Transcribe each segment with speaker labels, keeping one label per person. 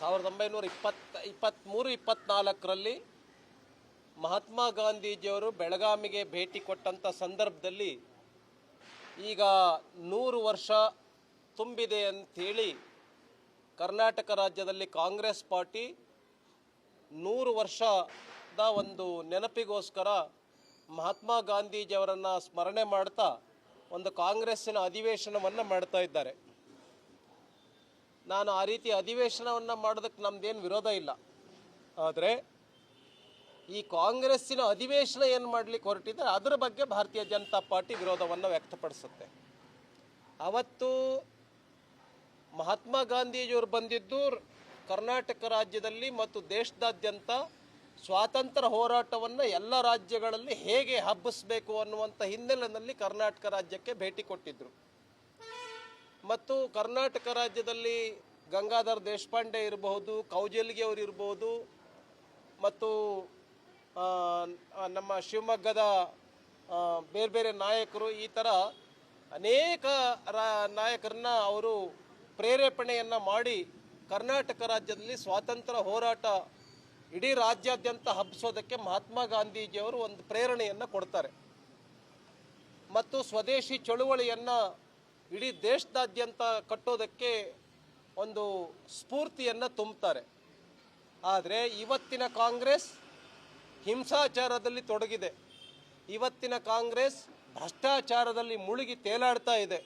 Speaker 1: ಸಾವಿರದ ಒಂಬೈನೂರ ಇಪ್ಪತ್ತ ಇಪ್ಪತ್ತ್ಮೂರು ಇಪ್ಪತ್ನಾಲ್ಕರಲ್ಲಿ ಮಹಾತ್ಮ ಗಾಂಧೀಜಿಯವರು ಬೆಳಗಾವಿಗೆ ಭೇಟಿ ಕೊಟ್ಟಂಥ ಸಂದರ್ಭದಲ್ಲಿ ಈಗ ನೂರು ವರ್ಷ ತುಂಬಿದೆ ಅಂಥೇಳಿ ಕರ್ನಾಟಕ ರಾಜ್ಯದಲ್ಲಿ ಕಾಂಗ್ರೆಸ್ ಪಾರ್ಟಿ ನೂರು ವರ್ಷದ ಒಂದು ನೆನಪಿಗೋಸ್ಕರ ಮಹಾತ್ಮ ಗಾಂಧೀಜಿಯವರನ್ನು ಸ್ಮರಣೆ ಮಾಡ್ತಾ ಒಂದು ಕಾಂಗ್ರೆಸ್ಸಿನ ಅಧಿವೇಶನವನ್ನು ಮಾಡ್ತಾ ಇದ್ದಾರೆ. ನಾನು ಆ ರೀತಿ ಅಧಿವೇಶನವನ್ನು ಮಾಡೋದಕ್ಕೆ ನಮ್ಮದೇನು ವಿರೋಧ ಇಲ್ಲ. ಆದರೆ ಈ ಕಾಂಗ್ರೆಸ್ಸಿನ ಅಧಿವೇಶನ ಏನು ಮಾಡಲಿಕ್ಕೆ ಹೊರಟಿದ್ದಾರೆ ಅದರ ಬಗ್ಗೆ ಭಾರತೀಯ ಜನತಾ ಪಾರ್ಟಿ ವಿರೋಧವನ್ನು ವ್ಯಕ್ತಪಡಿಸುತ್ತೆ. ಅವತ್ತು ಮಹಾತ್ಮ ಗಾಂಧೀಜಿಯವರು ಬಂದಿದ್ದು ಕರ್ನಾಟಕ ರಾಜ್ಯದಲ್ಲಿ ಮತ್ತು ದೇಶದಾದ್ಯಂತ ಸ್ವಾತಂತ್ರ್ಯ ಹೋರಾಟವನ್ನು ಎಲ್ಲ ರಾಜ್ಯಗಳಲ್ಲಿ ಹೇಗೆ ಹಬ್ಬಿಸಬೇಕು ಅನ್ನುವಂಥ ಹಿನ್ನೆಲೆಯಲ್ಲಿ ಕರ್ನಾಟಕ ರಾಜ್ಯಕ್ಕೆ ಭೇಟಿ ಕೊಟ್ಟಿದ್ದರು ಮತ್ತು ಕರ್ನಾಟಕ ರಾಜ್ಯದಲ್ಲಿ ಗಂಗಾಧರ್ ದೇಶಪಾಂಡೆ ಇರಬಹುದು, ಕೌಜಲ್ಗಿ ಅವರು ಇರಬಹುದು, ಮತ್ತು ನಮ್ಮ ಶಿವಮೊಗ್ಗದ ಬೇರೆ ಬೇರೆ ನಾಯಕರು ಈ ಥರ ಅನೇಕ ರಾ, ನಾಯಕರನ್ನ ಅವರು ಪ್ರೇರೇಪಣೆಯನ್ನು ಮಾಡಿ ಕರ್ನಾಟಕ ರಾಜ್ಯದಲ್ಲಿ ಸ್ವಾತಂತ್ರ್ಯ ಹೋರಾಟ ಇಡೀ ರಾಜ್ಯಾದ್ಯಂತ ಹಬ್ಬಿಸೋದಕ್ಕೆ ಮಹಾತ್ಮ ಗಾಂಧೀಜಿಯವರು ಒಂದು ಪ್ರೇರಣೆಯನ್ನು ಕೊಡ್ತಾರೆ. ಮತ್ತು ಸ್ವದೇಶಿ ಚಳುವಳಿಯನ್ನು ಇಡೀ ದೇಶದಾದ್ಯಂತ ಕಟ್ಟೋದಕ್ಕೆ ಒಂದು ಸ್ಫೂರ್ತಿಯನ್ನು ತುಂಬುತ್ತಾರೆ. ಆದರೆ ಇವತ್ತಿನ ಕಾಂಗ್ರೆಸ್ ಹಿಂಸಾಚಾರದಲ್ಲಿ ತೊಡಗಿದೆ. ಇವತ್ತಿನ ಕಾಂಗ್ರೆಸ್ ಭ್ರಷ್ಟಾಚಾರದಲ್ಲಿ ಮುಳುಗಿ ತೇಲಾಡ್ತಾ ಇದೆ.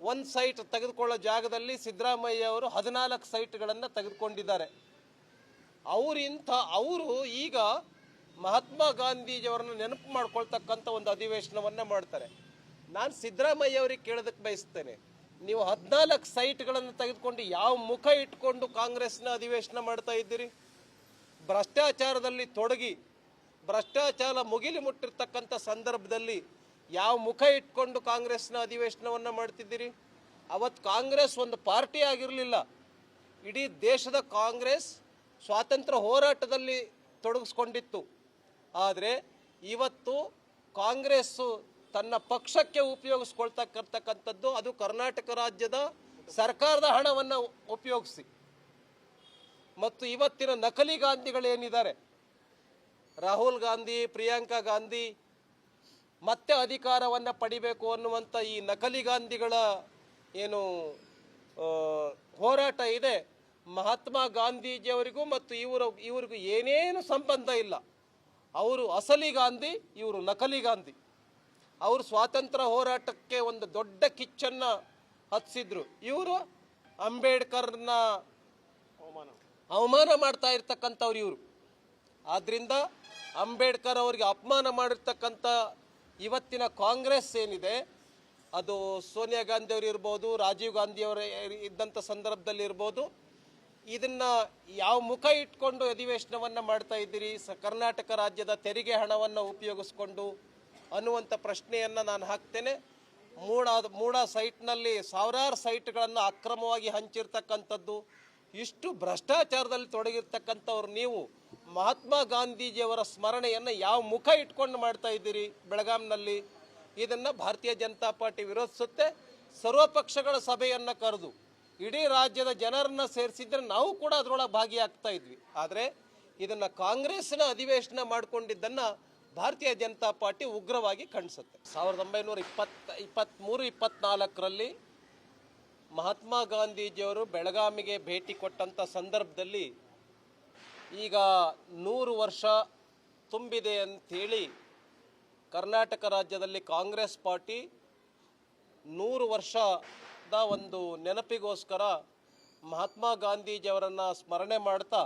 Speaker 1: ಒಂದು ಸೈಟ್ ತೆಗೆದುಕೊಳ್ಳೋ ಜಾಗದಲ್ಲಿ ಸಿದ್ದರಾಮಯ್ಯ ಅವರು ಹದಿನಾಲ್ಕು ಸೈಟ್ಗಳನ್ನು ತೆಗೆದುಕೊಂಡಿದ್ದಾರೆ. ಅವರಿಂಥ ಅವರು ಈಗ ಮಹಾತ್ಮ ಗಾಂಧೀಜಿಯವರನ್ನು ನೆನಪು ಮಾಡ್ಕೊಳ್ತಕ್ಕಂಥ ಒಂದು ಅಧಿವೇಶನವನ್ನು ಮಾಡ್ತಾರೆ. ನಾನು ಸಿದ್ದರಾಮಯ್ಯ ಅವರಿಗೆ ಕೇಳೋದಕ್ಕೆ ಬಯಸ್ತೇನೆ. ನೀವು ಹದಿನಾಲ್ಕು ಸೈಟ್ಗಳನ್ನು ತೆಗೆದುಕೊಂಡು ಯಾವ ಮುಖ ಇಟ್ಕೊಂಡು ಕಾಂಗ್ರೆಸ್ನ ಅಧಿವೇಶನ ಮಾಡ್ತಾ ಇದ್ದೀರಿ? ಭ್ರಷ್ಟಾಚಾರದಲ್ಲಿ ತೊಡಗಿ, ಭ್ರಷ್ಟಾಚಾರ ಮುಗಿಲಿ ಮುಟ್ಟಿರ್ತಕ್ಕಂಥ ಸಂದರ್ಭದಲ್ಲಿ ಯಾವ ಮುಖ ಇಟ್ಕೊಂಡು ಕಾಂಗ್ರೆಸ್ನ ಅಧಿವೇಶನವನ್ನು ಮಾಡ್ತಿದ್ದೀರಿ? ಅವತ್ತು ಕಾಂಗ್ರೆಸ್ ಒಂದು ಪಾರ್ಟಿ ಆಗಿರಲಿಲ್ಲ. ಇಡೀ ದೇಶದ ಕಾಂಗ್ರೆಸ್ ಸ್ವಾತಂತ್ರ್ಯ ಹೋರಾಟದಲ್ಲಿ ತೊಡಗಿಸ್ಕೊಂಡಿತ್ತು. ಆದರೆ ಇವತ್ತು ಕಾಂಗ್ರೆಸ್ಸು ತನ್ನ ಪಕ್ಷಕ್ಕೆ ಉಪಯೋಗಿಸ್ಕೊಳ್ತಕ್ಕಂಥದ್ದು ಅದು ಕರ್ನಾಟಕ ರಾಜ್ಯದ ಸರ್ಕಾರದ ಹಣವನ್ನು ಉಪಯೋಗಿಸಿ. ಮತ್ತು ಇವತ್ತಿನ ನಕಲಿ ಗಾಂಧಿಗಳೇನಿದ್ದಾರೆ? ರಾಹುಲ್ ಗಾಂಧಿ, ಪ್ರಿಯಾಂಕಾ ಗಾಂಧಿ, ಮತ್ತೆ ಅಧಿಕಾರವನ್ನು ಪಡಿಬೇಕು ಅನ್ನುವಂಥ ಈ ನಕಲಿ ಗಾಂಧಿಗಳ ಏನು ಹೋರಾಟ ಇದೆ. ಮಹಾತ್ಮ ಗಾಂಧೀಜಿಯವರಿಗೂ ಮತ್ತು ಇವರು, ಇವರಿಗೂ ಏನೇನು ಸಂಬಂಧ ಇಲ್ಲ. ಅವರು ಅಸಲಿ ಗಾಂಧಿ, ಇವರು ನಕಲಿ ಗಾಂಧಿ. ಅವರು ಸ್ವಾತಂತ್ರ್ಯ ಹೋರಾಟಕ್ಕೆ ಒಂದು ದೊಡ್ಡ ಕಿಚ್ಚನ್ನು ಹತ್ಸಿದ್ರು. ಇವರು ಅಂಬೇಡ್ಕರ್ನ ಅವಮಾನ ಮಾಡ್ತಾ ಇರ್ತಕ್ಕಂಥವ್ರು ಇವರು. ಆದ್ದರಿಂದ ಅಂಬೇಡ್ಕರ್ ಅವರಿಗೆ ಅಪಮಾನ ಮಾಡಿರ್ತಕ್ಕಂಥ ಇವತ್ತಿನ ಕಾಂಗ್ರೆಸ್ ಏನಿದೆ, ಅದು ಸೋನಿಯಾ ಗಾಂಧಿ ಅವರು ಇರ್ಬೋದು, ರಾಜೀವ್ ಗಾಂಧಿ ಅವರ ಇದ್ದಂಥ ಸಂದರ್ಭದಲ್ಲಿ ಇರ್ಬೋದು, ಇದನ್ನ ಯಾವ ಮುಖ ಇಟ್ಕೊಂಡು ಅಧಿವೇಶನವನ್ನು ಮಾಡ್ತಾ ಇದ್ದೀರಿ? ಕರ್ನಾಟಕ ರಾಜ್ಯದ ತೆರಿಗೆ ಹಣವನ್ನು ಉಪಯೋಗಿಸ್ಕೊಂಡು ಅನ್ನುವಂಥ ಪ್ರಶ್ನೆಯನ್ನು ನಾನು ಹಾಕ್ತೇನೆ. ಮೂಡ ಮೂಡ ಸೈಟ್ನಲ್ಲಿ ಸಾವಿರಾರು ಸೈಟ್ಗಳನ್ನು ಅಕ್ರಮವಾಗಿ ಹಂಚಿರ್ತಕ್ಕಂಥದ್ದು, ಇಷ್ಟು ಭ್ರಷ್ಟಾಚಾರದಲ್ಲಿ ತೊಡಗಿರ್ತಕ್ಕಂಥವ್ರು ನೀವು ಮಹಾತ್ಮ ಗಾಂಧೀಜಿಯವರ ಸ್ಮರಣೆಯನ್ನು ಯಾವ ಮುಖ ಇಟ್ಕೊಂಡು ಮಾಡ್ತಾ ಇದ್ದೀರಿ ಬೆಳಗಾಂನಲ್ಲಿ? ಇದನ್ನು ಭಾರತೀಯ ಜನತಾ ಪಾರ್ಟಿ ವಿರೋಧಿಸುತ್ತೆ. ಸರ್ವಪಕ್ಷಗಳ ಸಭೆಯನ್ನು ಕರೆದು ಇಡೀ ರಾಜ್ಯದ ಜನರನ್ನು ಸೇರಿಸಿದ್ರೆ ನಾವು ಕೂಡ ಅದರೊಳಗೆ ಭಾಗಿಯಾಗ್ತಾ ಇದ್ವಿ. ಆದರೆ ಇದನ್ನು ಕಾಂಗ್ರೆಸ್ನ ಅಧಿವೇಶನ ಮಾಡಿಕೊಂಡಿದ್ದನ್ನು ಭಾರತೀಯ ಜನತಾ ಪಾರ್ಟಿ ಉಗ್ರವಾಗಿ ಖಂಡಿಸುತ್ತೆ ಸಾವಿರದ ಒಂಬೈನೂರ ಇಪ್ಪತ್ತ ಇಪ್ಪತ್ತ್ಮೂರು ಇಪ್ಪತ್ನಾಲ್ಕರಲ್ಲಿ ಮಹಾತ್ಮ ಗಾಂಧೀಜಿಯವರು ಬೆಳಗಾವಿಗೆ ಭೇಟಿ ಕೊಟ್ಟಂಥ ಸಂದರ್ಭದಲ್ಲಿ ಈಗ ನೂರು ವರ್ಷ ತುಂಬಿದೆ ಅಂಥೇಳಿ ಕರ್ನಾಟಕ ರಾಜ್ಯದಲ್ಲಿ ಕಾಂಗ್ರೆಸ್ ಪಾರ್ಟಿ ನೂರು ವರ್ಷದ ಒಂದು ನೆನಪಿಗೋಸ್ಕರ ಮಹಾತ್ಮ ಗಾಂಧೀಜಿಯವರನ್ನು ಸ್ಮರಣೆ ಮಾಡ್ತಾ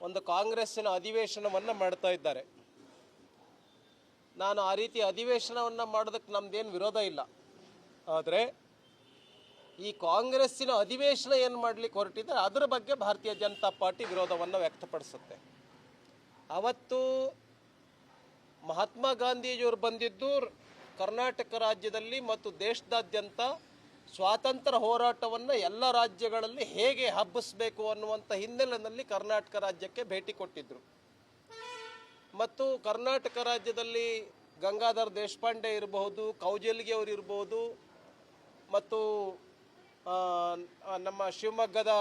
Speaker 1: ಒಂದು ಕಾಂಗ್ರೆಸ್ಸಿನ ಅಧಿವೇಶನವನ್ನು ಮಾಡ್ತಾ ಇದ್ದಾರೆ. ನಾನು ಆ ರೀತಿ ಅಧಿವೇಶನವನ್ನು ಮಾಡೋದಕ್ಕೆ ನಮ್ಮದೇನು ವಿರೋಧ ಇಲ್ಲ. ಆದರೆ ಈ ಕಾಂಗ್ರೆಸ್ಸಿನ ಅಧಿವೇಶನ ಏನು ಮಾಡಲಿಕ್ಕೆ ಹೊರಟಿದ್ರು ಅದರ ಬಗ್ಗೆ ಭಾರತೀಯ ಜನತಾ ಪಾರ್ಟಿ ವಿರೋಧವನ್ನು ವ್ಯಕ್ತಪಡಿಸುತ್ತೆ. ಅವತ್ತು ಮಹಾತ್ಮ ಗಾಂಧೀಜಿಯವರು ಬಂದಿದ್ದು ಕರ್ನಾಟಕ ರಾಜ್ಯದಲ್ಲಿ ಮತ್ತು ದೇಶದಾದ್ಯಂತ ಸ್ವಾತಂತ್ರ್ಯ ಹೋರಾಟವನ್ನು ಎಲ್ಲ ರಾಜ್ಯಗಳಲ್ಲಿ ಹೇಗೆ ಹಬ್ಬಿಸಬೇಕು ಅನ್ನುವಂಥ ಹಿನ್ನೆಲೆಯಲ್ಲಿ ಕರ್ನಾಟಕ ರಾಜ್ಯಕ್ಕೆ ಭೇಟಿ ಕೊಟ್ಟಿದ್ದರು ಮತ್ತು ಕರ್ನಾಟಕ ರಾಜ್ಯದಲ್ಲಿ ಗಂಗಾಧರ್ ದೇಶಪಾಂಡೆ ಇರಬಹುದು, ಕೌಜಲ್ಗೆ ಅವರು ಇರಬಹುದು, ಮತ್ತು ನಮ್ಮ ಶಿವಮೊಗ್ಗದ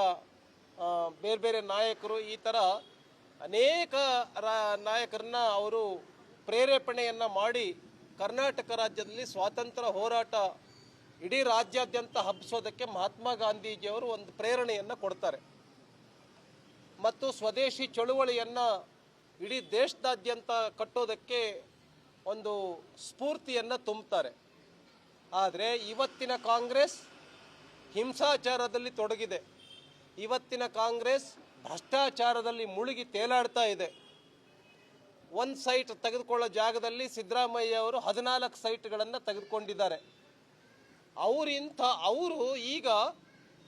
Speaker 1: ಬೇರೆ ಬೇರೆ ನಾಯಕರು ಈ ಥರ ಅನೇಕ ನಾಯಕರನ್ನ ಅವರು ಪ್ರೇರೇಪಣೆಯನ್ನು ಮಾಡಿ ಕರ್ನಾಟಕ ರಾಜ್ಯದಲ್ಲಿ ಸ್ವಾತಂತ್ರ್ಯ ಹೋರಾಟ ಇಡೀ ರಾಜ್ಯಾದ್ಯಂತ ಹಬ್ಬಿಸೋದಕ್ಕೆ ಮಹಾತ್ಮ ಗಾಂಧೀಜಿಯವರು ಒಂದು ಪ್ರೇರಣೆಯನ್ನು ಕೊಡ್ತಾರೆ. ಮತ್ತು ಸ್ವದೇಶಿ ಚಳುವಳಿಯನ್ನು ಇಡೀ ದೇಶದಾದ್ಯಂತ ಕಟ್ಟೋದಕ್ಕೆ ಒಂದು ಸ್ಫೂರ್ತಿಯನ್ನು ತುಂಬುತ್ತಾರೆ ಆದರೆ ಇವತ್ತಿನ ಕಾಂಗ್ರೆಸ್ ಹಿಂಸಾಚಾರದಲ್ಲಿ ತೊಡಗಿದೆ. ಇವತ್ತಿನ ಕಾಂಗ್ರೆಸ್ ಭ್ರಷ್ಟಾಚಾರದಲ್ಲಿ ಮುಳುಗಿ ತೇಲಾಡ್ತಾ ಇದೆ. ಒಂದು ಸೈಟ್ ತೆಗೆದುಕೊಳ್ಳೋ ಜಾಗದಲ್ಲಿ ಸಿದ್ದರಾಮಯ್ಯ ಅವರು ಹದಿನಾಲ್ಕು ಸೈಟ್ಗಳನ್ನು ತೆಗೆದುಕೊಂಡಿದ್ದಾರೆ. ಅವರಿಂಥ ಅವರು ಈಗ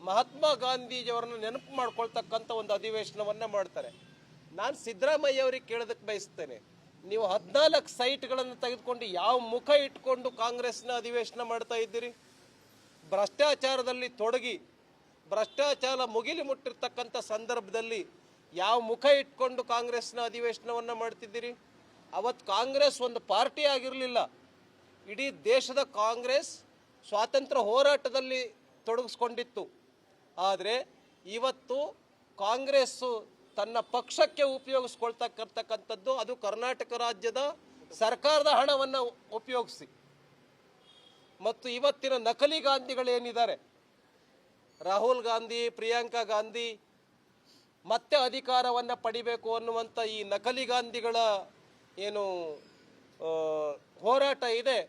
Speaker 1: ಮಹಾತ್ಮ ಗಾಂಧೀಜಿಯವರನ್ನು ನೆನಪು ಮಾಡ್ಕೊಳ್ತಕ್ಕಂಥ ಒಂದು ಅಧಿವೇಶನವನ್ನು ಮಾಡ್ತಾರೆ. ನಾನು ಸಿದ್ದರಾಮಯ್ಯ ಅವರಿಗೆ ಕೇಳೋದಕ್ಕೆ ಬಯಸ್ತೇನೆ. ನೀವು ಹದಿನಾಲ್ಕು ಸೈಟ್ಗಳನ್ನು ತೆಗೆದುಕೊಂಡು ಯಾವ ಮುಖ ಇಟ್ಕೊಂಡು ಕಾಂಗ್ರೆಸ್ನ ಅಧಿವೇಶನ ಮಾಡ್ತಾ ಇದ್ದೀರಿ? ಭ್ರಷ್ಟಾಚಾರದಲ್ಲಿ ತೊಡಗಿ, ಭ್ರಷ್ಟಾಚಾರ ಮುಗಿಲಿ ಮುಟ್ಟಿರ್ತಕ್ಕಂಥ ಸಂದರ್ಭದಲ್ಲಿ ಯಾವ ಮುಖ ಇಟ್ಕೊಂಡು ಕಾಂಗ್ರೆಸ್ನ ಅಧಿವೇಶನವನ್ನು ಮಾಡ್ತಿದ್ದೀರಿ? ಅವತ್ತು ಕಾಂಗ್ರೆಸ್ ಒಂದು ಪಾರ್ಟಿ ಆಗಿರಲಿಲ್ಲ. ಇಡೀ ದೇಶದ ಕಾಂಗ್ರೆಸ್ ಸ್ವಾತಂತ್ರ್ಯ ಹೋರಾಟದಲ್ಲಿ ತೊಡಗಿಸ್ಕೊಂಡಿತ್ತು. ಆದರೆ ಇವತ್ತು ಕಾಂಗ್ರೆಸ್ಸು ತನ್ನ ಪಕ್ಷಕ್ಕೆ ಉಪಯೋಗಿಸ್ಕೊಳ್ತಕ್ಕಂಥದ್ದು ಅದು ಕರ್ನಾಟಕ ರಾಜ್ಯದ ಸರ್ಕಾರದ ಹಣವನ್ನು ಉಪಯೋಗಿಸಿ. ಮತ್ತು ಇವತ್ತಿನ ನಕಲಿ ಗಾಂಧಿಗಳೇನಿದ್ದಾರೆ? ರಾಹುಲ್ ಗಾಂಧಿ, ಪ್ರಿಯಾಂಕಾ ಗಾಂಧಿ ಮತ್ತೆ ಅಧಿಕಾರವನ್ನು ಪಡಿಬೇಕು ಅನ್ನುವಂಥ ಈ ನಕಲಿ ಗಾಂಧಿಗಳ ಏನು ಹೋರಾಟ ಇದೆ.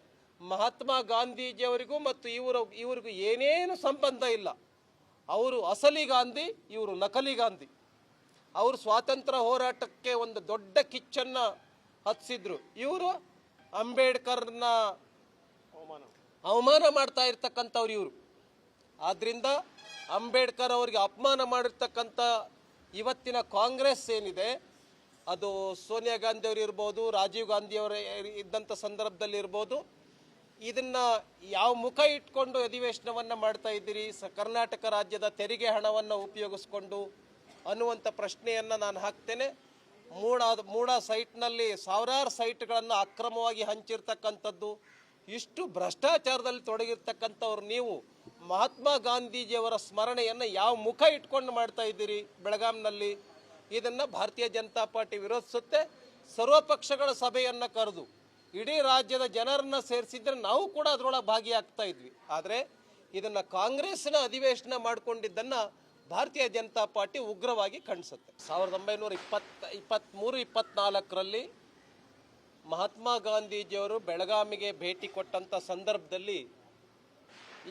Speaker 1: ಮಹಾತ್ಮ ಗಾಂಧೀಜಿಯವರಿಗೂ ಮತ್ತು ಇವರು, ಇವರಿಗೂ ಏನೇನು ಸಂಬಂಧ ಇಲ್ಲ. ಅವರು ಅಸಲಿ ಗಾಂಧಿ, ಇವರು ನಕಲಿ ಗಾಂಧಿ. ಅವರು ಸ್ವಾತಂತ್ರ್ಯ ಹೋರಾಟಕ್ಕೆ ಒಂದು ದೊಡ್ಡ ಕಿಚ್ಚನ್ನು ಹತ್ಸಿದ್ರು. ಇವರು ಅಂಬೇಡ್ಕರ್ನ ಅವಮಾನ ಅವಮಾನ ಮಾಡ್ತಾ ಇರ್ತಕ್ಕಂಥವ್ರು ಇವರು. ಆದ್ದರಿಂದ ಅಂಬೇಡ್ಕರ್ ಅವರಿಗೆ ಅಪಮಾನ ಮಾಡಿರ್ತಕ್ಕಂಥ ಇವತ್ತಿನ ಕಾಂಗ್ರೆಸ್ ಏನಿದೆ, ಅದು ಸೋನಿಯಾ ಗಾಂಧಿ ಅವರು ಇರ್ಬೋದು, ರಾಜೀವ್ ಗಾಂಧಿ ಅವರು ಇದ್ದಂಥ ಸಂದರ್ಭದಲ್ಲಿ ಇರ್ಬೋದು, ಇದನ್ನು ಯಾವ ಮುಖ ಇಟ್ಕೊಂಡು ಅಧಿವೇಶನವನ್ನು ಮಾಡ್ತಾ ಇದ್ದೀರಿ, ಸ, ಕರ್ನಾಟಕ ರಾಜ್ಯದ ತೆರಿಗೆ ಹಣವನ್ನು ಉಪಯೋಗಿಸ್ಕೊಂಡು ಅನ್ನುವಂಥ ಪ್ರಶ್ನೆಯನ್ನು ನಾನು ಹಾಕ್ತೇನೆ. ಮೂಡ ಮೂಡ ಸೈಟ್ನಲ್ಲಿ ಸಾವಿರಾರು ಸೈಟ್ಗಳನ್ನು ಅಕ್ರಮವಾಗಿ ಹಂಚಿರ್ತಕ್ಕಂಥದ್ದು, ಇಷ್ಟು ಭ್ರಷ್ಟಾಚಾರದಲ್ಲಿ ತೊಡಗಿರ್ತಕ್ಕಂಥವ್ರು ನೀವು, ಮಹಾತ್ಮ ಗಾಂಧೀಜಿಯವರ ಸ್ಮರಣೆಯನ್ನು ಯಾವ ಮುಖ ಇಟ್ಕೊಂಡು ಮಾಡ್ತಾ ಇದ್ದೀರಿ ಬೆಳಗಾಂನಲ್ಲಿ? ಇದನ್ನು ಭಾರತೀಯ ಜನತಾ ಪಾರ್ಟಿ ವಿರೋಧಿಸುತ್ತೆ. ಸರ್ವಪಕ್ಷಗಳ ಸಭೆಯನ್ನು ಕರೆದು, ಇಡೀ ರಾಜ್ಯದ ಜನರನ್ನು ಸೇರಿಸಿದ್ರೆ ನಾವು ಕೂಡ ಅದರೊಳಗೆ ಭಾಗಿಯಾಗ್ತಾ ಇದ್ವಿ. ಆದರೆ, ಇದನ್ನು ಕಾಂಗ್ರೆಸ್ನ ಅಧಿವೇಶನ ಮಾಡಿಕೊಂಡಿದ್ದನ್ನು ಭಾರತೀಯ ಜನತಾ ಪಾರ್ಟಿ ಉಗ್ರವಾಗಿ ಖಂಡಿಸುತ್ತೆ. ಸಾವಿರದ ಒಂಬೈನೂರ ಇಪ್ಪತ್ತ, ಇಪ್ಪತ್ತ್ಮೂರು ಇಪ್ಪತ್ನಾಲ್ಕರಲ್ಲಿ ಮಹಾತ್ಮ ಗಾಂಧೀಜಿಯವರು ಬೆಳಗಾವಿಗೆ ಭೇಟಿ ಕೊಟ್ಟಂಥ ಸಂದರ್ಭದಲ್ಲಿ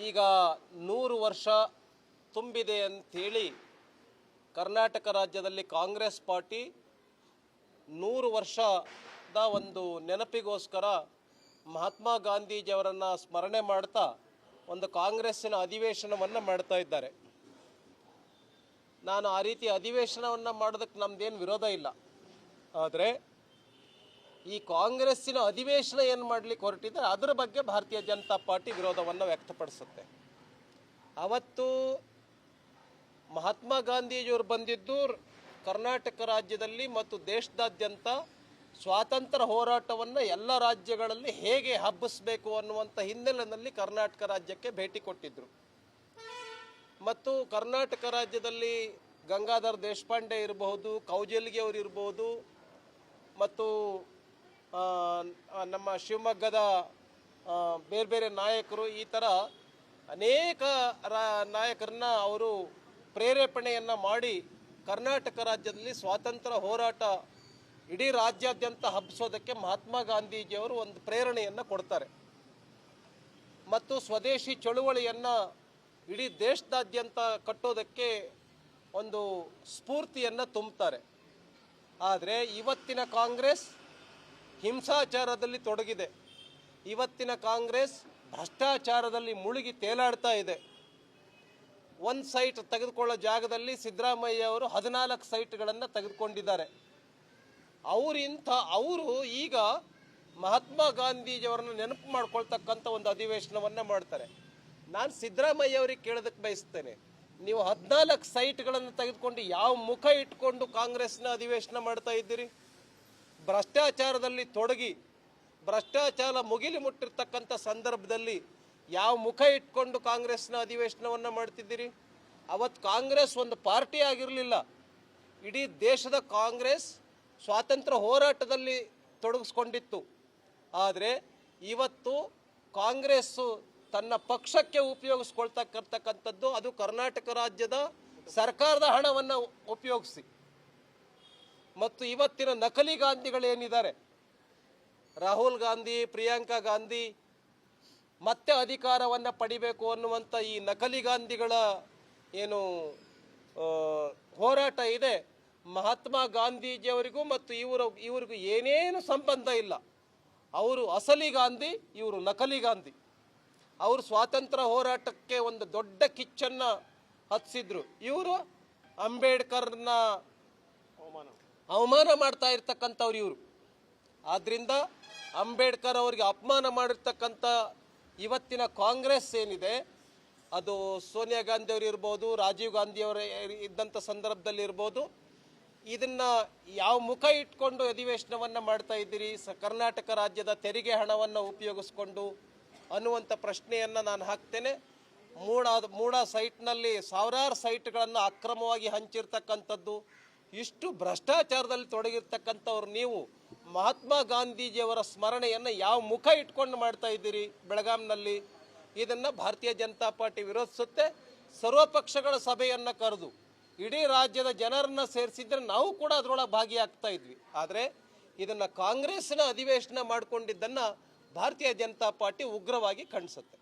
Speaker 1: ಈಗ ನೂರು ವರ್ಷ ತುಂಬಿದೆ ಅಂಥೇಳಿ ಕರ್ನಾಟಕ ರಾಜ್ಯದಲ್ಲಿ ಕಾಂಗ್ರೆಸ್ ಪಾರ್ಟಿ ನೂರು ವರ್ಷದ ಒಂದು ನೆನಪಿಗೋಸ್ಕರ ಮಹಾತ್ಮ ಗಾಂಧೀಜಿಯವರನ್ನು ಸ್ಮರಣೆ ಮಾಡ್ತಾ ಒಂದು ಕಾಂಗ್ರೆಸ್ಸಿನ ಅಧಿವೇಶನವನ್ನು ಮಾಡ್ತಾ ಇದ್ದಾರೆ. ನಾನು ಆ ರೀತಿ ಅಧಿವೇಶನವನ್ನು ಮಾಡೋದಕ್ಕೆ ನಮ್ದೇನು ವಿರೋಧ ಇಲ್ಲ. ಆದರೆ ಈ ಕಾಂಗ್ರೆಸ್ಸಿನ ಅಧಿವೇಶನ ಏನು ಮಾಡಲಿಕ್ಕೆ ಹೊರಟಿದ್ದಾರೆ, ಅದರ ಬಗ್ಗೆ ಭಾರತೀಯ ಜನತಾ ಪಾರ್ಟಿ ವಿರೋಧವನ್ನು ವ್ಯಕ್ತಪಡಿಸುತ್ತೆ. ಅವತ್ತು ಮಹಾತ್ಮ ಗಾಂಧೀಜಿಯವರು ಬಂದಿದ್ದು ಕರ್ನಾಟಕ ರಾಜ್ಯದಲ್ಲಿ ಮತ್ತು ದೇಶದಾದ್ಯಂತ ಸ್ವಾತಂತ್ರ್ಯ ಹೋರಾಟವನ್ನು ಎಲ್ಲ ರಾಜ್ಯಗಳಲ್ಲಿ ಹೇಗೆ ಹಬ್ಬಿಸಬೇಕು ಅನ್ನುವಂಥ ಹಿನ್ನೆಲೆಯಲ್ಲಿ ಕರ್ನಾಟಕ ರಾಜ್ಯಕ್ಕೆ ಭೇಟಿ ಕೊಟ್ಟಿದ್ದರು ಮತ್ತು ಕರ್ನಾಟಕ ರಾಜ್ಯದಲ್ಲಿ ಗಂಗಾಧರ್ ದೇಶಪಾಂಡೆ ಇರಬಹುದು, ಕೌಜಲ್ಗಿ ಅವರು ಇರಬಹುದು, ಮತ್ತು ನಮ್ಮ ಶಿವಮೊಗ್ಗದ ಬೇರೆ ಬೇರೆ ನಾಯಕರು ಈ ಥರ ಅನೇಕ ರಾ, ನಾಯಕರನ್ನ ಅವರು ಪ್ರೇರೇಪಣೆಯನ್ನು ಮಾಡಿ ಕರ್ನಾಟಕ ರಾಜ್ಯದಲ್ಲಿ ಸ್ವಾತಂತ್ರ್ಯ ಹೋರಾಟ ಇಡೀ ರಾಜ್ಯಾದ್ಯಂತ ಹಬ್ಬಿಸೋದಕ್ಕೆ ಮಹಾತ್ಮ ಗಾಂಧೀಜಿಯವರು ಒಂದು ಪ್ರೇರಣೆಯನ್ನು ಕೊಡ್ತಾರೆ. ಮತ್ತು ಸ್ವದೇಶಿ ಚಳುವಳಿಯನ್ನು ಇಡೀ ದೇಶದಾದ್ಯಂತ ಕಟ್ಟೋದಕ್ಕೆ ಒಂದು ಸ್ಫೂರ್ತಿಯನ್ನು ತುಂಬುತ್ತಾರೆ ಆದರೆ ಇವತ್ತಿನ ಕಾಂಗ್ರೆಸ್ ಹಿಂಸಾಚಾರದಲ್ಲಿ ತೊಡಗಿದೆ. ಇವತ್ತಿನ ಕಾಂಗ್ರೆಸ್ ಭ್ರಷ್ಟಾಚಾರದಲ್ಲಿ ಮುಳುಗಿ ತೇಲಾಡ್ತಾ ಇದೆ. ಒಂದು ಸೈಟ್ ತೆಗೆದುಕೊಳ್ಳೋ ಜಾಗದಲ್ಲಿ ಸಿದ್ದರಾಮಯ್ಯ ಅವರು ಹದಿನಾಲ್ಕು ಸೈಟ್ಗಳನ್ನು ತೆಗೆದುಕೊಂಡಿದ್ದಾರೆ. ಅವರಿಂಥ ಅವರು ಈಗ ಮಹಾತ್ಮ ಗಾಂಧೀಜಿಯವರನ್ನ ನೆನಪು ಮಾಡ್ಕೊಳ್ತಕ್ಕಂಥ ಒಂದು ಅಧಿವೇಶನವನ್ನು ಮಾಡ್ತಾರೆ. ನಾನು ಸಿದ್ದರಾಮಯ್ಯ ಅವರಿಗೆ ಕೇಳೋದಕ್ಕೆ ಬಯಸ್ತೇನೆ. ನೀವು ಹದಿನಾಲ್ಕು ಸೈಟ್ಗಳನ್ನು ತೆಗೆದುಕೊಂಡು ಯಾವ ಮುಖ ಇಟ್ಕೊಂಡು ಕಾಂಗ್ರೆಸ್ನ ಅಧಿವೇಶನ ಮಾಡ್ತಾ ಇದ್ದೀರಿ? ಭ್ರಷ್ಟಾಚಾರದಲ್ಲಿ ತೊಡಗಿ, ಭ್ರಷ್ಟಾಚಾರ ಮುಗಿಲಿ ಮುಟ್ಟಿರ್ತಕ್ಕಂಥ ಸಂದರ್ಭದಲ್ಲಿ ಯಾವ ಮುಖ ಇಟ್ಕೊಂಡು ಕಾಂಗ್ರೆಸ್ನ ಅಧಿವೇಶನವನ್ನು ಮಾಡ್ತಿದ್ದೀರಿ? ಅವತ್ತು ಕಾಂಗ್ರೆಸ್ ಒಂದು ಪಾರ್ಟಿ ಆಗಿರಲಿಲ್ಲ. ಇಡೀ ದೇಶದ ಕಾಂಗ್ರೆಸ್ ಸ್ವಾತಂತ್ರ್ಯ ಹೋರಾಟದಲ್ಲಿ ತೊಡಗಿಸ್ಕೊಂಡಿತ್ತು. ಆದರೆ ಇವತ್ತು ಕಾಂಗ್ರೆಸ್ಸು ತನ್ನ ಪಕ್ಷಕ್ಕೆ ಉಪಯೋಗಿಸ್ಕೊಳ್ತಕ್ಕಂಥದ್ದು ಅದು ಕರ್ನಾಟಕ ರಾಜ್ಯದ ಸರ್ಕಾರದ ಹಣವನ್ನು ಉಪಯೋಗಿಸಿ. ಮತ್ತು ಇವತ್ತಿನ ನಕಲಿ ಗಾಂಧಿಗಳೇನಿದ್ದಾರೆ? ರಾಹುಲ್ ಗಾಂಧಿ, ಪ್ರಿಯಾಂಕಾ ಗಾಂಧಿ, ಮತ್ತೆ ಅಧಿಕಾರವನ್ನು ಪಡಿಬೇಕು ಅನ್ನುವಂಥ ಈ ನಕಲಿ ಗಾಂಧಿಗಳ ಏನು ಹೋರಾಟ ಇದೆ. ಮಹಾತ್ಮ ಗಾಂಧೀಜಿಯವರಿಗೂ ಮತ್ತು ಇವರು, ಇವರಿಗೂ ಏನೇನು ಸಂಬಂಧ ಇಲ್ಲ. ಅವರು ಅಸಲಿ ಗಾಂಧಿ, ಇವರು ನಕಲಿ ಗಾಂಧಿ. ಅವರು ಸ್ವಾತಂತ್ರ್ಯ ಹೋರಾಟಕ್ಕೆ ಒಂದು ದೊಡ್ಡ ಕಿಚ್ಚನ್ನು ಹತ್ಸಿದ್ರು. ಇವರು ಅಂಬೇಡ್ಕರ್ನ ಅವಮಾನ ಅವಮಾನ ಮಾಡ್ತಾ ಇರ್ತಕ್ಕಂಥವ್ರು ಇವರು. ಆದ್ದರಿಂದ ಅಂಬೇಡ್ಕರ್ ಅವರಿಗೆ ಅಪಮಾನ ಮಾಡಿರ್ತಕ್ಕಂಥ ಇವತ್ತಿನ ಕಾಂಗ್ರೆಸ್ ಏನಿದೆ, ಅದು ಸೋನಿಯಾ ಗಾಂಧಿ ಅವರು ಇರ್ಬೋದು, ರಾಜೀವ್ ಗಾಂಧಿ ಅವರ ಇದ್ದಂಥ ಸಂದರ್ಭದಲ್ಲಿ ಇರ್ಬೋದು, ಇದನ್ನ ಯಾವ ಮುಖ ಇಟ್ಕೊಂಡು ಅಧಿವೇಶನವನ್ನು ಮಾಡ್ತಾ ಇದ್ದೀರಿ, ಸ, ಕರ್ನಾಟಕ ರಾಜ್ಯದ ತೆರಿಗೆ ಹಣವನ್ನು ಉಪಯೋಗಿಸ್ಕೊಂಡು ಅನ್ನುವಂಥ ಪ್ರಶ್ನೆಯನ್ನು ನಾನು ಹಾಕ್ತೇನೆ. ಮೂಡ ಮೂಡ ಸೈಟ್ನಲ್ಲಿ ಸಾವಿರಾರು ಸೈಟ್ಗಳನ್ನು ಅಕ್ರಮವಾಗಿ ಹಂಚಿರ್ತಕ್ಕಂಥದ್ದು, ಇಷ್ಟು ಭ್ರಷ್ಟಾಚಾರದಲ್ಲಿ ತೊಡಗಿರ್ತಕ್ಕಂಥವ್ರು ನೀವು, ಮಹಾತ್ಮ ಗಾಂಧೀಜಿಯವರ ಸ್ಮರಣೆಯನ್ನು ಯಾವ ಮುಖ ಇಟ್ಕೊಂಡು ಮಾಡ್ತಾ ಇದ್ದೀರಿ ಬೆಳಗಾಂನಲ್ಲಿ? ಇದನ್ನು ಭಾರತೀಯ ಜನತಾ ಪಾರ್ಟಿ ವಿರೋಧಿಸುತ್ತೆ. ಸರ್ವಪಕ್ಷಗಳ ಸಭೆಯನ್ನು ಕರೆದು, ಇಡೀ ರಾಜ್ಯದ ಜನರನ್ನ ಸೇರಿಸಿದ್ರೆ ನಾವು ಕೂಡ ಅದರೊಳಗೆ ಭಾಗಿಯಾಗ್ತಾ ಇದ್ವಿ. ಆದರೆ, ಇದನ್ನು ಕಾಂಗ್ರೆಸ್ನ ಅಧಿವೇಶನ ಮಾಡಿಕೊಂಡಿದ್ದನ್ನು ಭಾರತೀಯ ಜನತಾ ಪಾರ್ಟಿ ಉಗ್ರವಾಗಿ ಖಂಡಿಸುತ್ತೆ